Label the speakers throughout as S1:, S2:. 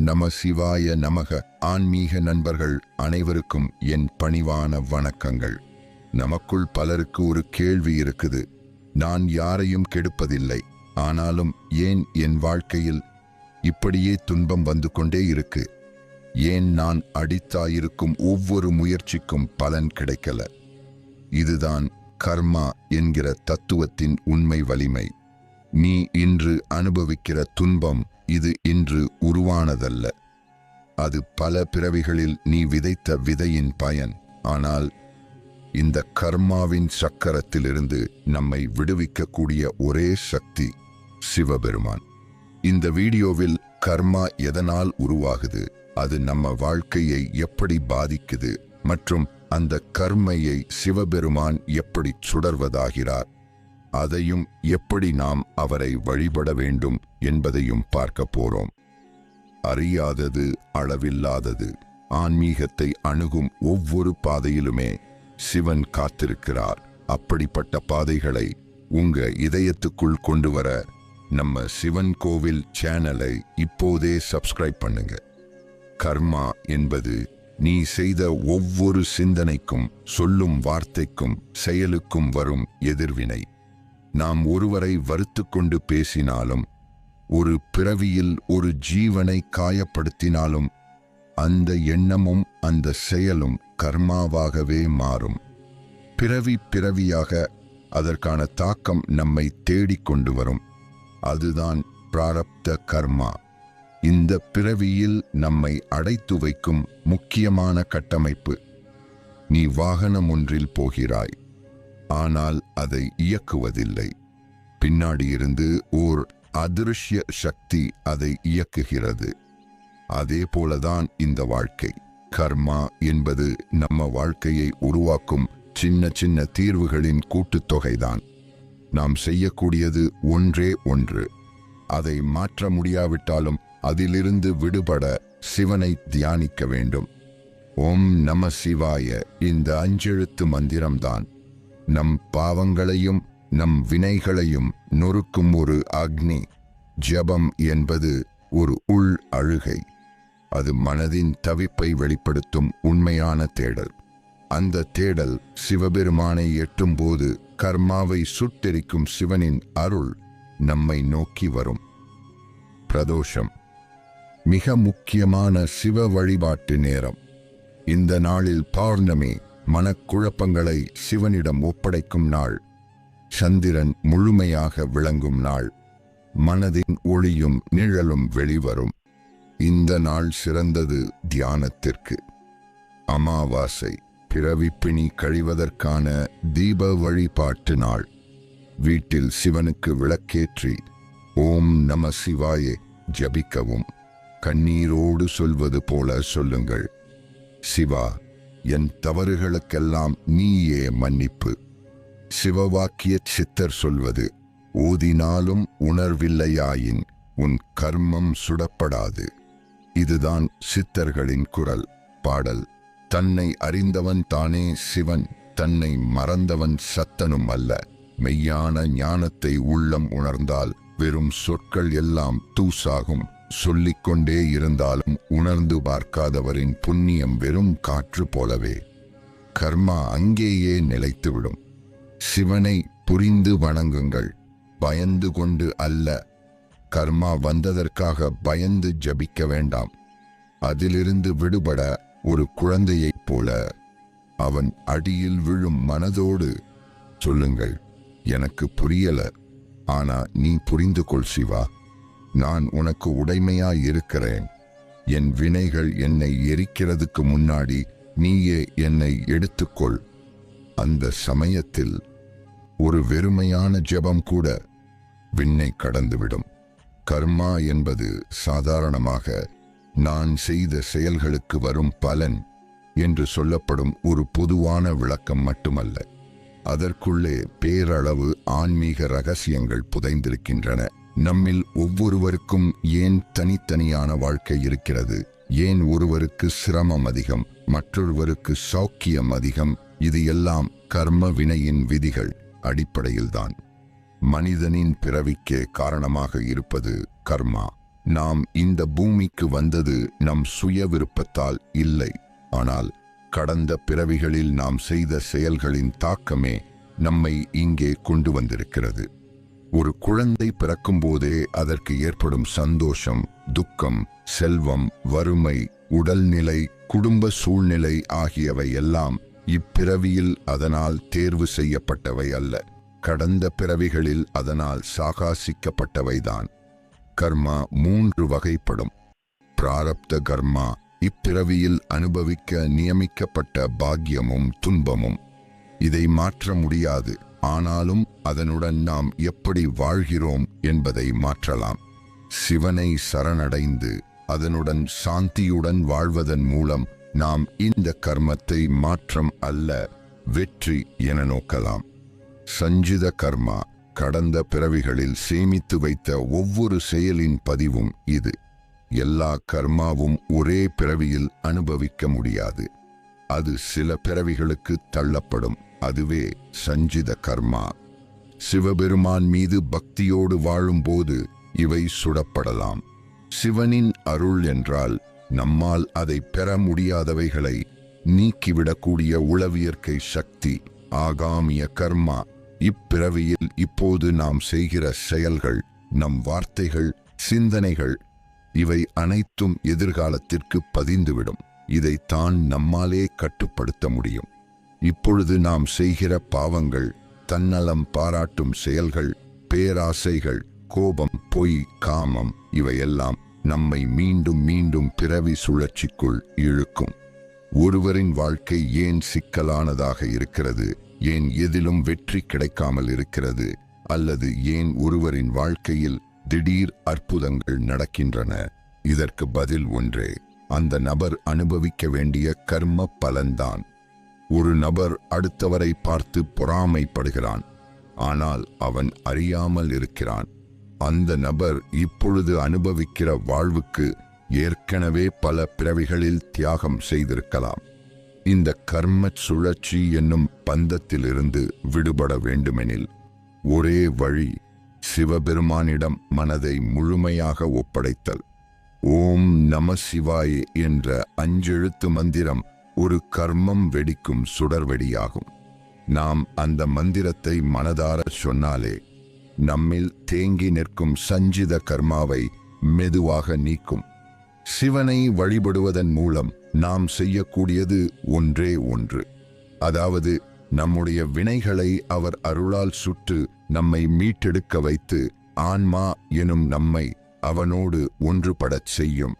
S1: நம சிவாய நமக. ஆன்மீக நண்பர்கள் அனைவருக்கும் என் பணிவான வணக்கங்கள். நமக்குள் பலருக்கு ஒரு கேள்வி இருக்குது. நான் யாரையும் கெடுப்பதில்லை. ஆனாலும் ஏன் என் வாழ்க்கையில் இப்படியே துன்பம் வந்து கொண்டே இருக்கு? ஏன் நான் அடித்தாயிருக்கும் ஒவ்வொரு முயற்சிக்கும் பலன் கிடைக்கல? இதுதான் கர்மா என்கிற தத்துவத்தின் உண்மை வலிமை. நீ இன்று அனுபவிக்கிற துன்பம் இது இன்று உருவானதல்ல. அது பல பிறவிகளில் நீ விதைத்த விதையின் பயன். ஆனால் இந்த கர்மாவின் சக்கரத்திலிருந்து நம்மை விடுவிக்கக்கூடிய ஒரே சக்தி சிவபெருமான். இந்த வீடியோவில் கர்மா எதனால் உருவாகுது அது நம்ம வாழ்க்கையை எப்படி பாதிக்குது மற்றும் அந்த கர்மையை சிவபெருமான் எப்படி சுடர்வதாகிறார் அதையும் எப்படி நாம் அவரை வழிபட வேண்டும் என்பதையும் பார்க்க போறோம். அறியாதது அளவில்லாதது. ஆன்மீகத்தை அணுகும் ஒவ்வொரு பாதையிலுமே சிவன் காத்திருக்கிறார். அப்படிப்பட்ட பாதைகளை உங்க இதயத்துக்குள் கொண்டு வர நம்ம சிவன் கோவில் சேனலை இப்போதே சப்ஸ்கிரைப் பண்ணுங்க. கர்மா என்பது நீ செய்த ஒவ்வொரு சிந்தனைக்கும் சொல்லும் வார்த்தைக்கும் செயலுக்கும் வரும் எதிர்வினை. நாம் ஒருவரை வருத்து கொண்டு பேசினாலும் ஒரு பிறவியில் ஒரு ஜீவனை காயப்படுத்தினாலும் அந்த எண்ணமும் அந்த செயலும் கர்மாவாகவே மாறும். பிறவி பிறவியாக அதற்கான தாக்கம் நம்மை தேடிக்கொண்டு வரும். அதுதான் பிராரப்த கர்மா. இந்த பிறவியில் நம்மை அடைத்து வைக்கும் முக்கியமான கட்டமைப்பு. நீ வாகனம் ஒன்றில் போகிறாய். ஆனால் அதை இயக்குவதில்லை. பின்னாடி இருந்து ஓர் அதிருஷ்ய சக்தி அதை இயக்குகிறது. அதே போலதான் இந்த வாழ்க்கை. கர்மா என்பது நம்ம வாழ்க்கையை உருவாக்கும் சின்ன சின்ன தீர்வுகளின் கூட்டுத்தொகைதான். நாம் செய்யக்கூடியது ஒன்றே ஒன்று. அதை மாற்ற முடியாவிட்டாலும் அதிலிருந்து விடுபட சிவனை தியானிக்க வேண்டும். ஓம் நம சிவாய. இந்த அஞ்செழுத்து மந்திரம்தான். நம் பாவங்களையும் நம் வினைகளையும் நொறுக்கும் ஒரு அக்னி. ஜபம் என்பது ஒரு உள் அழுகை. அது மனதின் தவிப்பை வெளிப்படுத்தும் உண்மையான தேடல். அந்த தேடல் சிவபெருமானை எட்டும்போது கர்மாவை சுட்டெரிக்கும் சிவனின் அருள் நம்மை நோக்கி வரும். பிரதோஷம். மிக முக்கியமான சிவ வழிபாட்டு நேரம். இந்த நாளில் பௌர்ணமி மனக்குழப்பங்களை சிவனிடம் ஒப்படைக்கும் நாள். சந்திரன் முழுமையாக விளங்கும் நாள். மனதின் ஒளியும் நிழலும் வெளிவரும். இந்த நாள் சிறந்தது தியானத்திற்கு. அமாவாசை பிறவிப்பிணி கழிவதற்கான தீப வழிபாட்டு நாள். வீட்டில் சிவனுக்கு விளக்கேற்றி ஓம் நம சிவாயே ஜபிக்கவும். கண்ணீரோடு சொல்வது போல சொல்லுங்கள். சிவா என் தவறுகளுக்கெல்லாம் நீயே மன்னிப்பு. சிவவாக்கிய சித்தர் சொல்வது ஓதினாலும் உணர்வில்லையாயின் உன் கர்மம் சுடப்படாது. இதுதான் சித்தர்களின் குரல் பாடல். தன்னை அறிந்தவன் தானே சிவன் தன்னை மறந்தவன் சத்தனும் அல்ல. மெய்யான ஞானத்தை உள்ளம் உணர்ந்தால் வெறும் சொற்கள் எல்லாம் தூசாகும். சொல்லிக்கொண்டே இருந்தாலும் உணர்ந்து பார்க்காதவரின் புண்ணியம் வெறும் காற்று போலவே. கர்மா அங்கேயே நிலைத்துவிடும். சிவனை புரிந்து வணங்குங்கள். பயந்து கொண்டு அல்ல. கர்மா வந்ததற்காக பயந்து ஜபிக்க வேண்டாம். அதிலிருந்து விடுபட ஒரு குழந்தையைப் போல அவன் அடியில் விழும் மனதோடு சொல்லுங்கள் எனக்கு புரியல. ஆனா நீ புரிந்து கொள் சிவா. நான் உனக்கு உடைமையாய் இருக்கிறேன் என் வினைகள் என்னை எரிக்கிறதுக்கு முன்னாடி நீயே என்னை எடுத்துக்கொள். அந்த சமயத்தில் ஒரு வெறுமையான ஜெபம் கூட விண்ணை கடந்துவிடும். கர்மா என்பது சாதாரணமாக நான் செய்த செயல்களுக்கு வரும் பலன் என்று சொல்லப்படும் ஒரு பொதுவான விளக்கம் மட்டுமல்ல. அதற்குள்ளே பேரளவு ஆன்மீக ரகசியங்கள் புதைந்திருக்கின்றன. நம்மில் ஒவ்வொருவருக்கும் ஏன் தனித்தனியான வாழ்க்கை இருக்கிறது? ஏன் ஒருவருக்கு சிரமம் அதிகம்? மற்றொருவருக்கு சௌக்கியம் அதிகம்? இது எல்லாம் கர்ம வினையின் விதிகள். அடிப்படையில்தான். மனிதனின் பிறவிக்கே காரணமாக இருப்பது கர்மா. நாம் இந்த பூமிக்கு வந்தது நம் சுய விருப்பத்தால் இல்லை. ஆனால் கடந்த பிறவிகளில் நாம் செய்த செயல்களின் தாக்கமே நம்மை இங்கே கொண்டு வந்திருக்கிறது. ஒரு குழந்தை பிறக்கும்போதே அதற்கு ஏற்படும் சந்தோஷம் துக்கம் செல்வம் வறுமை உடல்நிலை குடும்ப சூழ்நிலை ஆகியவை எல்லாம் இப்பிறவியில் அதனால் தேர்வு செய்யப்பட்டவை அல்ல. கடந்த பிறவிகளில் அதனால் சாகாசிக்கப்பட்டவைதான். கர்மா மூன்று வகைப்படும். பிராரப்த கர்மா இப்பிறவியில் அனுபவிக்க நியமிக்கப்பட்ட பாக்கியமும் துன்பமும். இதை மாற்ற முடியாது. ஆனாலும் அதனுடன் நாம் எப்படி வாழ்கிறோம் என்பதை மாற்றலாம். சிவனை சரணடைந்து அதனுடன் சாந்தியுடன் வாழ்வதன் மூலம் நாம் இந்த கர்மத்தை மாற்றம் அல்ல வெற்றி என நோக்கலாம். சஞ்சித கர்மா கடந்த பிறவிகளில் சேமித்து வைத்த ஒவ்வொரு செயலின் பதிவும் இது. எல்லா கர்மாவும் ஒரே பிறவியில் அனுபவிக்க முடியாது. அது சில பிறவிகளுக்கு தள்ளப்படும். அதுவே சஞ்சித கர்மா. சிவபெருமான் மீது பக்தியோடு வாழும்போது இவை சுடப்படலாம். சிவனின் அருள் என்றால் நம்மால் அதை பெற முடியாதவைகளை நீக்கிவிடக்கூடிய உளவியற்கை சக்தி ஆகாமிய கர்மா இப்பிறவியில் இப்போது நாம் செய்கிற செயல்கள் நம் வார்த்தைகள் சிந்தனைகள் இவை அனைத்தும் எதிர்காலத்திற்கு பதிந்துவிடும். இதைத்தான் நம்மாலே கட்டுப்படுத்த முடியும். இப்பொழுது நாம் செய்கிற பாவங்கள் தன்னலம் பாராட்டும் செயல்கள் பேராசைகள் கோபம் பொய் காமம் இவையெல்லாம் நம்மை மீண்டும் மீண்டும் பிறவி சுழற்சிக்குள் இழுக்கும். ஒருவரின் வாழ்க்கை ஏன் சிக்கலானதாக இருக்கிறது? ஏன் எதிலும் வெற்றி கிடைக்காமல் இருக்கிறது? அல்லது ஏன் ஒருவரின் வாழ்க்கையில் திடீர் அற்புதங்கள் நடக்கின்றன? இதற்கு பதில் ஒன்றே அந்த நபர் அனுபவிக்க வேண்டிய கர்ம பலன்தான். ஒரு நபர் அடுத்தவரை பார்த்து பொறாமைப்படுகிறான். ஆனால் அவன் அறியாமல் இருக்கிறான். அந்த நபர் இப்பொழுது அனுபவிக்கிற வாழ்வுக்கு ஏற்கனவே பல பிறவிகளில் தியாகம் செய்திருக்கலாம். இந்த கர்ம சுழற்சி என்னும் பந்தத்திலிருந்து விடுபட வேண்டுமெனில் ஒரே வழி சிவபெருமானிடம் மனதை முழுமையாக ஒப்படைத்தல். ஓம் நம சிவாய் என்ற அஞ்செழுத்து மந்திரம் ஒரு கர்மம் வெடிக்கும் சுடர்வெடியாகும். நாம் அந்த மந்திரத்தை மனதார சொன்னாலே நம்மில் தேங்கி நிற்கும் சஞ்சித கர்மாவை மெதுவாக நீக்கும். சிவனை வழிபடுவதன் மூலம் நாம் செய்யக்கூடியது ஒன்றே ஒன்று. அதாவது நம்முடைய வினைகளை அவர் அருளால் சுட்டு நம்மை மீட்டெடுக்க வைத்து ஆன்மா எனும் நம்மை அவனோடு ஒன்றுபடச் செய்யும்.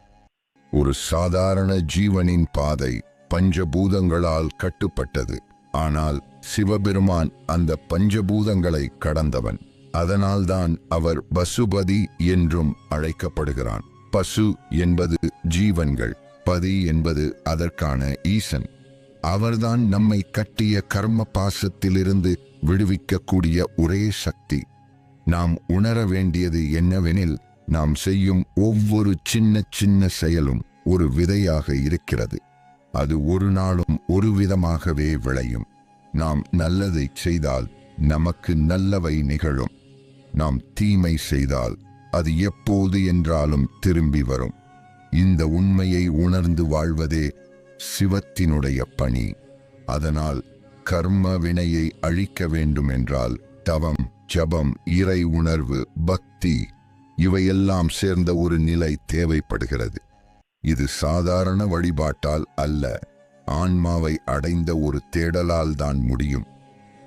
S1: ஒரு சாதாரண ஜீவனின் பாதை பஞ்சபூதங்களால் கட்டுப்பட்டது. ஆனால் சிவபெருமான் அந்த பஞ்சபூதங்களை கடந்தவன். அதனால்தான் அவர் பசுபதி என்றும் அழைக்கப்படுகிறான். பசு என்பது ஜீவன்கள் பதி என்பது அதற்கான ஈசன். அவர்தான் நம்மை கட்டிய கர்ம பாசத்திலிருந்து விடுவிக்கக்கூடிய ஒரே சக்தி. நாம் உணர வேண்டியது என்னவெனில் நாம் செய்யும் ஒவ்வொரு சின்ன சின்ன செயலும் ஒரு விதையாக இருக்கிறது. அது ஒரு நாளும் ஒரு விதமாகவே விளையும். நாம் நல்லதை செய்தால் நமக்கு நல்லவை நிகழும். நாம் தீமை செய்தால் அது எப்போது என்றாலும் திரும்பி வரும். இந்த உண்மையை உணர்ந்து வாழ்வதே சிவத்தினுடைய பணி. அதனால் கர்ம வினையை அழிக்க வேண்டும் என்றால் தவம் ஜபம் இறை உணர்வு பக்தி இவையெல்லாம் சேர்ந்த ஒரு நிலை தேவைப்படுகிறது. இது சாதாரண வழிபாட்டால் அல்ல ஆன்மாவை அடைந்த ஒரு தேடலால் தான் முடியும்.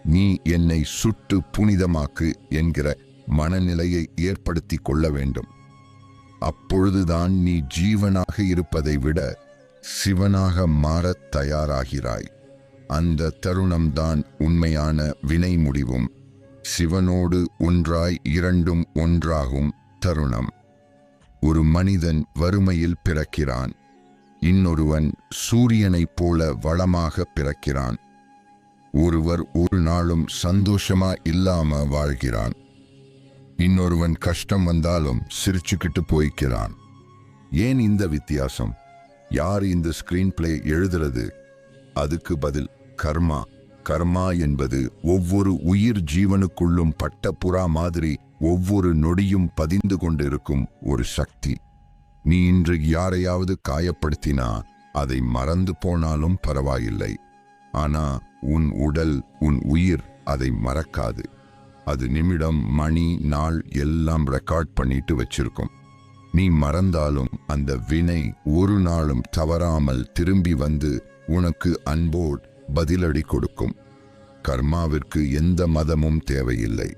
S1: நீ என்னை சுட்டு புனிதமாக்கு என்கிற மனநிலையை ஏற்படுத்தி கொள்ள வேண்டும். அப்பொழுதுதான் நீ ஜீவனாக இருப்பதை விட சிவனாக மாறத் தயாராகிறாய். அந்த தருணம்தான் உண்மையான வினை முடிவும். சிவனோடு ஒன்றாய் இரண்டும் ஒன்றாகும் தருணம். ஒரு மனிதன் வறுமையில் பிறக்கிறான். இன்னொருவன் சூரியனைப் போல வளமாக பிறக்கிறான். ஒருவர் ஒரு நாளும் சந்தோஷமா இல்லாம வாழ்கிறான். இன்னொருவன் கஷ்டம் வந்தாலும் சிரிச்சுக்கிட்டு போய்க்கிறான். ஏன் இந்த வித்தியாசம்? யார் இந்த ஸ்கிரீன் பிளே எழுதுறது? அதுக்கு பதில் கர்மா. கர்மா என்பது ஒவ்வொரு உயிர் ஜீவனுக்குள்ளும் பட்ட புறா மாதிரி ஒவ்வொரு நொடியும் பதிந்து கொண்டிருக்கும் ஒரு சக்தி. நீ இன்று யாரையாவது காயப்படுத்தினா அதை மறந்து போனாலும் பரவாயில்லை. ஆனா உன் உடல் உன் உயிர் அதை மறக்காது. அது நிமிடம் மணி நாள் எல்லாம் ரெக்கார்ட் பண்ணிட்டு வச்சிருக்கும். நீ மறந்தாலும் அந்த வினை ஒரு நாளும் தவறாமல் திரும்பி வந்து உனக்கு அன்போடு பதிலடி கொடுக்கும். கர்மாவிற்கு எந்த மதமும் தேவையில்லை.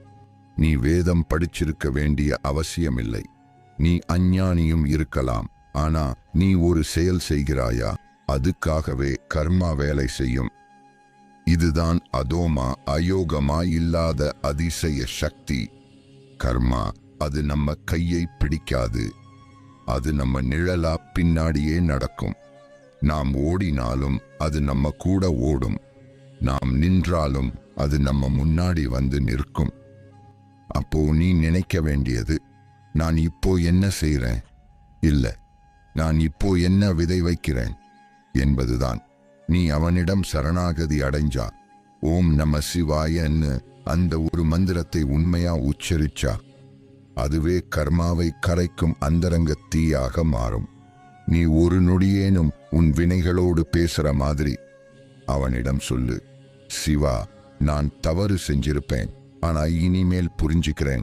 S1: நீ வேதம் படிச்சிருக்க வேண்டிய அவசியமில்லை. நீ அஞ்ஞானியும் இருக்கலாம். ஆனா நீ ஒரு செயல் செய்கிறாயா? அதுக்காகவே கர்மா வேலை செய்யும். இதுதான் அதோமா அயோகமா இல்லாத அதிசய சக்தி. கர்மா அது நம்ம கையை பிடிக்காது. அது நம்ம நிழலா பின்னாடியே நடக்கும். நாம் ஓடினாலும் அது நம்ம கூட ஓடும். நாம் நின்றாலும் அது நம்ம முன்னாடி வந்து நிற்கும். அப்போ நீ நினைக்க வேண்டியது நான் இப்போ என்ன செய்கிறேன் இல்லை நான் இப்போ என்ன விதை வைக்கிறேன்? என்பதுதான். நீ அவனிடம் சரணாகதி அடைஞ்சா. ஓம் நம சிவாயன்னு அந்த ஒரு மந்திரத்தை உண்மையா உச்சரிச்சா. அதுவே கர்மாவை கரைக்கும் அந்தரங்க தீயாக மாறும். நீ ஒரு நொடியேனும் உன் வினைகளோடு பேசுற மாதிரி. அவனிடம் சொல்லு சிவா நான் தவறு செஞ்சிருப்பேன். ஆனா இனிமேல் புரிஞ்சுக்கிறேன்.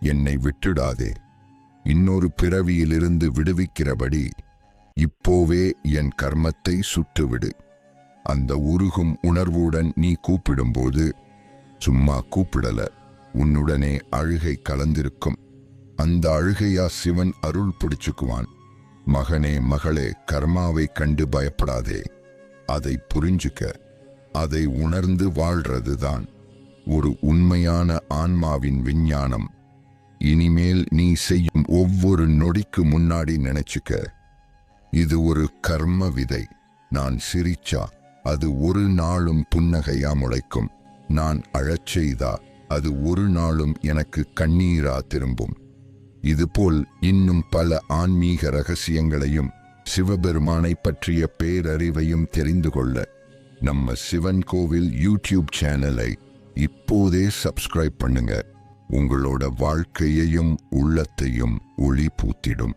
S1: என்னை விட்டுடாதே. இன்னொரு பிறவியிலிருந்து விடுவிக்கிறபடி இப்போவே என் கர்மத்தை சுட்டுவிடு. அந்த உருகும் உணர்வுடன் நீ கூப்பிடும்போது சும்மா கூப்பிடல உன்னுடனே அழுகை கலந்திருக்கும். அந்த அழுகையா சிவன் அருள் பிடிச்சுக்குவான். மகனே மகளே கர்மாவை கண்டு பயப்படாதே. அதை புரிஞ்சுக்க அதை உணர்ந்து வாழ்றதுதான் ஒரு உண்மையான ஆன்மாவின் விஞ்ஞானம். இனிமேல் நீ செய்யும் ஒவ்வொரு நொடிக்கு முன்னாடி நினைச்சுக்க இது ஒரு கர்ம விதை. நான் சிரிச்சா அது ஒரு நாளும் புன்னகையா முளைக்கும். நான் அழச்செய்தா அது ஒரு நாளும் எனக்கு கண்ணீரா திரும்பும். இதுபோல் இன்னும் பல ஆன்மீக ரகசியங்களையும் சிவபெருமானை பற்றிய பேரறிவையும் தெரிந்து கொள்ள நம்ம சிவன் கோவில் யூடியூப் சேனலை இப்போதே சப்ஸ்கிரைப் பண்ணுங்க. உங்களோட வாழ்க்கையையும் உள்ளத்தையும் ஒளி பூத்திடும்.